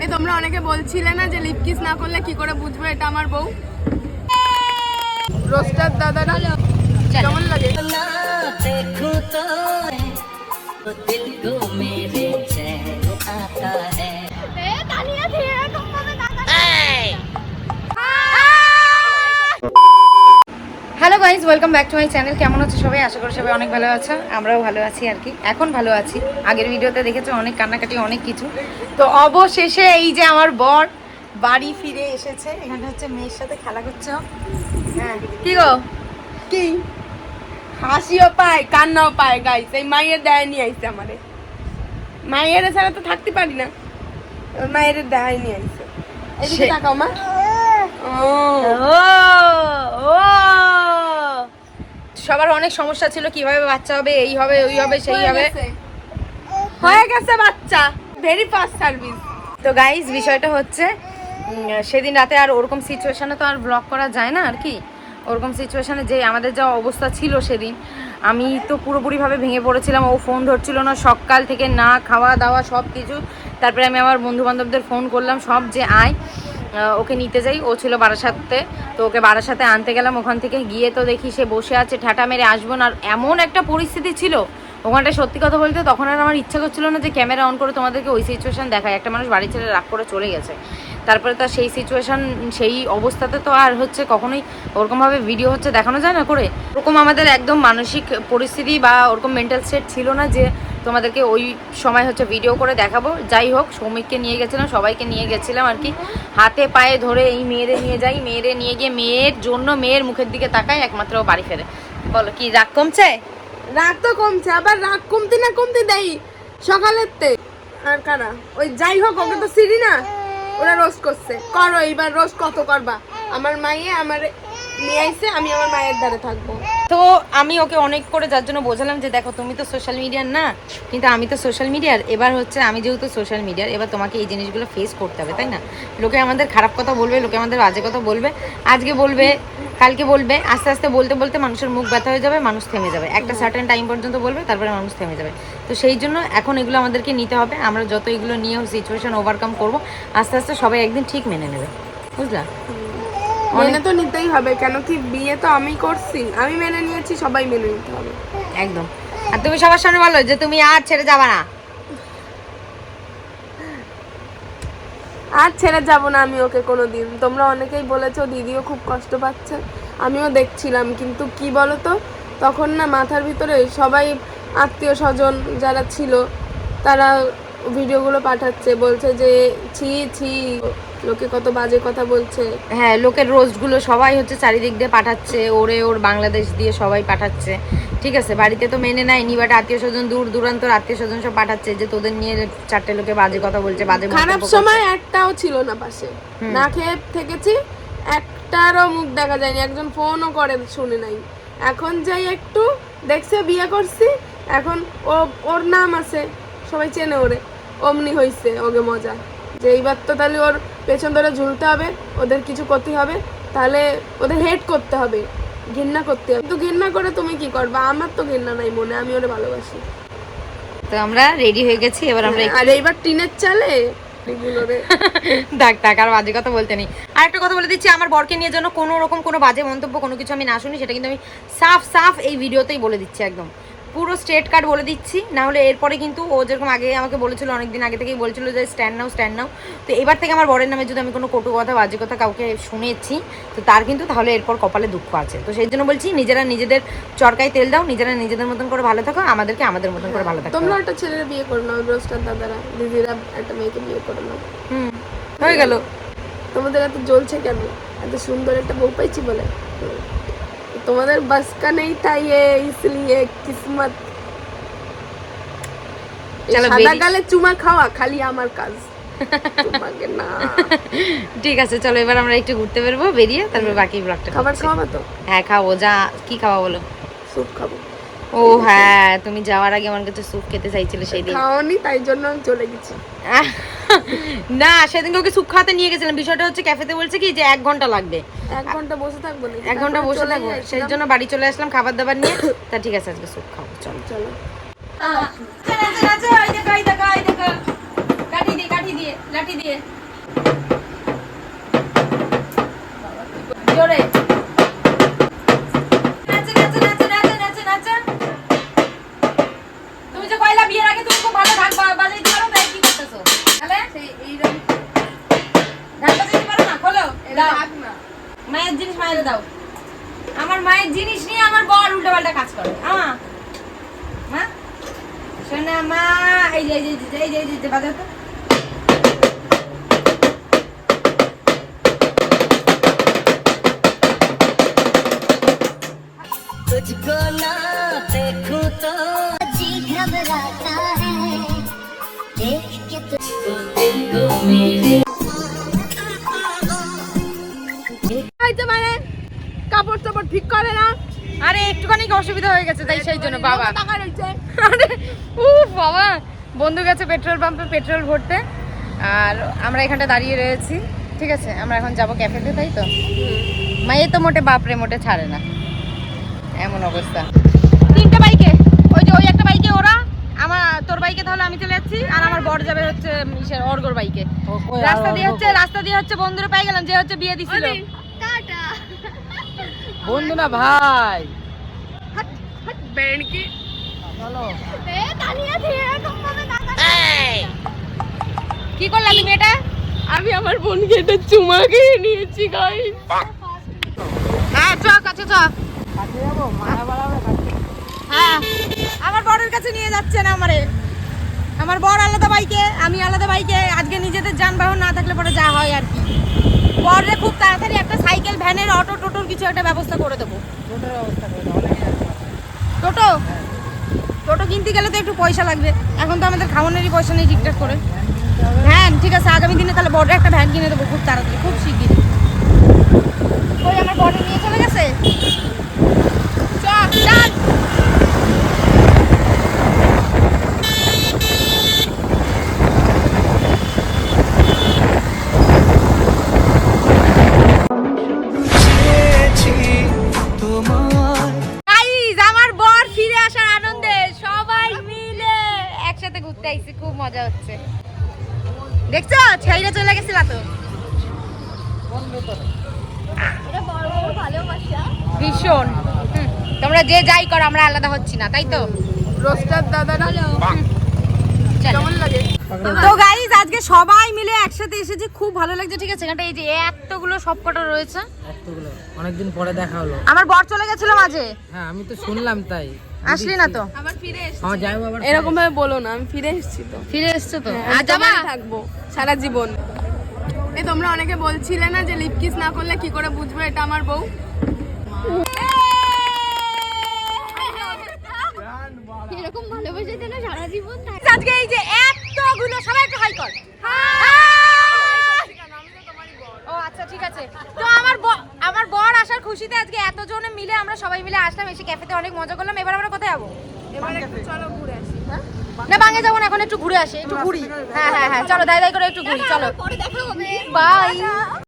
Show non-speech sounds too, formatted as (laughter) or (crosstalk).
এ তোমরা অনেকে বলছিলে না যে লিপ কিস না করলে কি করে বুঝবো এটা আমার বউ রোস্টার দাদারা কেমন লাগে देखूं तो तो दिल को मेरे चैन आता है welcome back to my channel কেমন আছো সবাই? আশা করি সবাই অনেক ভালো আছে। আমরাও ভালো আছি আর কি। এখন ভালো আছি। আগের ভিডিওতে দেখেছ অনেক কান্নাকাটি অনেক কিছু। তো অবশেষে এই যে আমার বর বাড়ি ফিরে এসেছে। এখানে হচ্ছে মেয়ের সাথে খেলা করছ। হ্যাঁ। কি গো? কি? হাসিও পায় কান্নাও পায় গাইস এই মায়ের দেয় নিয়ে আইছে আমারে। মায়ের ছাড়া তো থাকতে পারি না। মায়ের দেয় নিয়ে আইছে। এদিকে তাকাও মা। ও। সবার অনেক সমস্যা ছিল কীভাবে বাচ্চা হবে এই হবে ওই হবে সেই হবে। হয়ে গেছে বাচ্চা। ভেরি ফাস্ট সার্ভিস তো গাইজ বিষয়টা হচ্ছে সেদিন রাতে আর ওরকম সিচুয়েশানে তো আর ব্লগ করা যায় না আর কি? ওরকম সিচুয়েশানে যে আমাদের যা অবস্থা ছিল সেদিন আমি তো পুরোপুরিভাবে ভেঙে পড়েছিলাম ও ফোন ধরছিল না সকাল থেকে না খাওয়া দাওয়া সব কিছু তারপরে আমি আমার বন্ধু বান্ধবদের ফোন করলাম সব যে আয় ওকে নিতে যাই। ও ছিল বারাসাতে, তো ওকে বারাসাতে আনতে গেলাম। ওখান থেকে গিয়ে তো দেখি সে বসে আছে, ঠাটা মেরে আসব না। আর এমন একটা পরিস্থিতি ছিল, ওখানটায় সত্যি কথা বলতে তখন আর আমার ইচ্ছা করছিল না যে ক্যামেরা অন করে তোমাদেরকে ওই সিচুয়েশান দেখায়। একটা মানুষ বাড়ি ছেড়ে রাগ করে চলে গেছে। তারপরে তার সেই সিচুয়েশন সেই অবস্থাতে তো আর হচ্ছে কখনোই ওরকমভাবে ভিডিও হচ্ছে দেখানো যায় না করে। ওরকম আমাদের একদম মানসিক পরিস্থিতি বা ওরকম মেন্টাল স্টেট ছিল না যে তোমাদেরকে ওই সময় হচ্ছে ভিডিও করে দেখাবো। যাই হোক, সৌমিককে নিয়ে গেছিলাম, সবাইকে নিয়ে গেছিলাম আর কি। হাতে পায়ে ধরে এই মেয়েরে নিয়ে যাই মেয়েরে নিয়ে গিয়ে মেয়ের জন্য মেয়ের মুখের দিকে তাকায়, একমাত্র বাড়ি ফেরে। বলো, কি রাগ কমছে? রাগ তো কমছে, আবার রাগ কমতে না কমতে দেয় সকালের তে আর কারা? ওই যাই হোক, ওকে তো সিঁড়ি না। ওরা রোজ করছে। করো, এইবার রোজ কত করবা? আমার মাইয়ে আমার নিয়ে আইছে, আমি আমার মায়ের দ্বারে থাকব। তো আমি ওকে অনেক করে যার জন্য বোঝালাম যে দেখো তুমি তো সোশ্যাল মিডিয়ার না কিন্তু আমি তো সোশ্যাল মিডিয়ার এবার হচ্ছে আমি যেহেতু সোশ্যাল মিডিয়ার এবার তোমাকে এই জিনিসগুলো ফেস করতে হবে তাই না? লোকে আমাদের খারাপ কথা বলবে লোকে আমাদের বাজে কথা বলবে আজকে বলবে কালকে বলবে আস্তে আস্তে বলতে বলতে মানুষের মুখ ব্যথা হয়ে যাবে মানুষ থেমে যাবে। একটা সার্টেন টাইম পর্যন্ত বলবে তারপরে মানুষ থেমে যাবে। তো সেই জন্য এখন এগুলো আমাদেরকে নিতে হবে আমরা যত এগুলো নিয়ে সিচুয়েশন ওভারকাম করব আস্তে আস্তে সবাই একদিন ঠিক মেনে নেবে। বুঝলা? মেনে তো নিতেই হবে কেন কি বিয়ে তো আমি করছি। আমি মেনে নিয়েছি সবাই মেনে নিতে হবে। একদম। আর তুমি সবার সামনে বলো যে তুমি আর ছেড়ে যাবা না। আর ছেড়ে যাব না আমি ওকে কোনো দিন তোমরা অনেকেই বলেছ দিদিও খুব কষ্ট পাচ্ছে। আমিও দেখছিলাম কিন্তু কি বলো তো তখন না মাথার ভিতরে সবাই আত্মীয় স্বজন যারা ছিল তারা ভিডিওগুলো পাঠাচ্ছে বলছে যে ছি ছি। লোকে কত বাজে কথা বলছে। হ্যাঁ লোকের রোস্টগুলো সবাই হচ্ছে চারিদিক দিয়ে পাঠাচ্ছে ওরে ওর বাংলাদেশ দিয়ে সবাই পাঠাচ্ছে। ঠিক আছে বাড়িতে তো মেনে নেয়নি বাট আত্মীয় স্বজন দূর দূরান্তর আত্মীয় স্বজন সব পাঠাচ্ছে যে তোদের নিয়ে চারটে লোকে বাজে কথা বলছে বাজে খারাপ সময় একটাও ছিল না পাশে। না খেয়ে থেকেছি একটারও মুখ দেখা যায়নি একজন ফোনও করে শুনে নাই। এখন যাই একটু দেখছে বিয়ে করছি এখন ও ওর নাম আছে সবাই চেনে ওরে অমনি হইছে ওকে মজা। যে এইবার তো তাহলে ওর পেছন ধরে ঝুলতে হবে ওদের কিছু করতে হবে তাহলে ওদের হেড করতে হবে ঘৃণা করতে হবে। তো ঘৃণা করে তুমি কি করবা? আমার তো ঘৃণা নাই মনে আমি ওরে ভালোবাসি। তো আমরা রেডি হয়ে গেছি এবার আমরা আর এইবার টিনের চালে ডাক (laughs) ডাক আর বাজে কথা বলতে নেই। আর একটা কথা বলে দিচ্ছি আমার বরকে নিয়ে যেন কোনো রকম কোনো বাজে মন্তব্য কোনো কিছু আমি না শুনি সেটা কিন্তু আমি সাফ সাফ এই ভিডিওতেই বলে দিচ্ছি একদম। পুরো স্ট্রেট কাট বলে দিচ্ছি। না হলে এরপরে কিন্তু ও যেরকম আগে আমাকে বলেছিল অনেকদিন আগে থেকেই বলছিল যে স্ট্যান্ড নাও স্ট্যান্ড নাও। তো এবার থেকে আমার বরের নামে যদি আমি কোনো কটু কথা বাজে কথা কাউকে শুনেছি তো তার কিন্তু তাহলে এরপর কপালে দুঃখ আছে। তো সেই জন্য বলছি নিজেরা নিজেদের চরকায় তেল দাও নিজেরা নিজেদের মতন করে ভালো থাকো আমাদেরকে আমাদের মতন করে ভালো থাকো তোমরা একটা ছেলের বিয়ে করে নাও রোস্টার দাদারা দিদিরা একটা মেয়েকে বিয়ে করে নাও হুম হয়ে গেল। তোমাদের এত জ্বলছে কেন? এত সুন্দর একটা বউ পাইছি বলে। তোমাদের বাস কা নেই তাই এ इसलिए কিসমত এই চলো সাদা বেরিয়ে- গালে চুমা খাওয়া খালি আমার কাজ তোমাকে না (laughs) ঠিক আছে চলো এবার আমরা একটু ঘুরতে বেরবো বেরিয়ে তারপর বাকি ব্লগটা খাবার খাওয়াবা তো হ্যাঁ খাবো যা কি খাওয়া বলো স্যুপ খাবো ও হ্যাঁ তুমি যাওয়ার আগে আমার কাছে স্যুপ খেতে চাইছিলে সেই দিন খাওনি তাই জন্য আমি চলে গেছি। (laughs) না সেদিনকে ওকে স্যুপ খাওয়াতে নিয়ে গেছিলাম। বিষয়টা হচ্ছে ক্যাফেতে বলছে কি যে এক ঘণ্টা লাগবে। এক ঘণ্টা বসে থাকব এক ঘণ্টা বসে থাকব। সেই জন্য বাড়ি চলে আসলাম খাবার দাবার নিয়ে। তা ঠিক আছে আজকে স্যুপ খাব চলো। চলো। কাটি দিয়ে লাঠি দিয়ে। আমার মায়ের জিনিস নিয়ে আমার বর উল্টো পাল্টা কাজ করে আমা মা শোনা মা এই যে এই যে এই যে এই যে এই যে বাজাও তো तुझको ना देखूं तो जी घबराता है देख के तुझको दिल को मेरे কাপড় চাপড় ঠিক করে না। আরে একটুখানি অসুবিধা হয়ে গেছে? তাই সেই জন্য বাবা। আরে উ বাবা। বন্ধু গেছে পেট্রোল পাম্পে পেট্রোল ভরতে। আর আমরা এখানটা দাঁড়িয়ে রয়েছি। ঠিক আছে আমরা এখন যাব ক্যাফেতে তাই তো? মায়ে তো মোটে বাপরে মোটে ছাড়ে না। এমন অবস্থা। তিনটে বাইকে। ওই যে ওই একটা বাইকে ওরা। আমার তোর বাইকে তাহলে আমি চলে যাচ্ছি। আর আমার বর যাবে হচ্ছে অর্গর বাইকে। রাস্তা দিয়ে হচ্ছে রাস্তা দিয়ে হচ্ছে বন্ধুরে পাই গেলাম যে হচ্ছে বিয়ে দিছিল। বন্ধু না ভাই ব্যান্ডকে কি করলাম তুমি এটা? আমি আমার বোনকে এটা চুমা খেয়ে নিয়েছি গাই হ্যাঁ চ কাছে চ। হ্যাঁ আমার বরের কাছে নিয়ে যাচ্ছে না আমারে। আমার বর আলাদা বাইকে আমি আলাদা বাইকে আজকে নিজেদের যানবাহন না থাকলে পরে যা হয় আর কি। বররে খুব তাড়াতাড়ি একটা সাইকেল ভ্যানের অটো টোটোর কিছু একটা ব্যবস্থা করে দেবো। টোটো? টোটো কিনতে গেলে তো একটু পয়সা লাগবে। এখন তো আমাদের খাওয়ানোরই পয়সা নেই ঠিকঠাক করে। ভ্যান ঠিক আছে আগামী দিনে তাহলে বড় একটা ভ্যান কিনে দেবো খুব তাড়াতাড়ি খুব শিগগিরই। ওই আমার বড় নিয়ে চলে গেছে? চল চল। দেখছ? ছাইরা চলে গেছিল তো ভীষণ। হুম, তোমরা যে যাই করো আমরা আলাদা হচ্ছি না তাই তো? রোস্টার দাদা না? তো গাইস আজকে সবাই মিলে একসাথে এসেছি। খুব ভালো লাগছে ঠিক আছে? এখানটা এই যে এতগুলো সবকটা রয়েছে। এতগুলো। অনেকদিন পরে দেখা হলো। আমার বর চলে গেছিল মাঝে। হ্যাঁ আমি তো শুনলাম তাই। আসলি না তো? আবার ফিরে এসছি আমার যাই আবার এরকম ভাবে বলো না আমি ফিরে এসেছি তো। ফিরে এসছো তো? আর যাবা থাকব সারা জীবন। এই তোমরা অনেকে বলছিলে না যে লিপ কিস না করলে কি করে বুঝব? এটা আমার বউ এরকম ভালোবাসা যেন সারা জীবন থাকে আজকে এই যে এতগুলো সবাই একটু হাই কর। ও আচ্ছা ঠিক আছে। তো আমার ব- আমার বর আসার খুশিতে আজকে এতজনে মিলে আমরা সবাই মিলে আসলাম এসে ক্যাফেতে অনেক মজা করলাম। এবার আমরা কোথায় যাব? এবার একটু চলো ঘুরে আসি। হ্যাঁ? না বাঙে যাব না এখন একটু ঘুরে আসি একটু ঘুরি। হ্যাঁ হ্যাঁ হ্যাঁ চলো দায় দাই করে একটু ঘুরি চলো। পরে দেখা হবে। বাই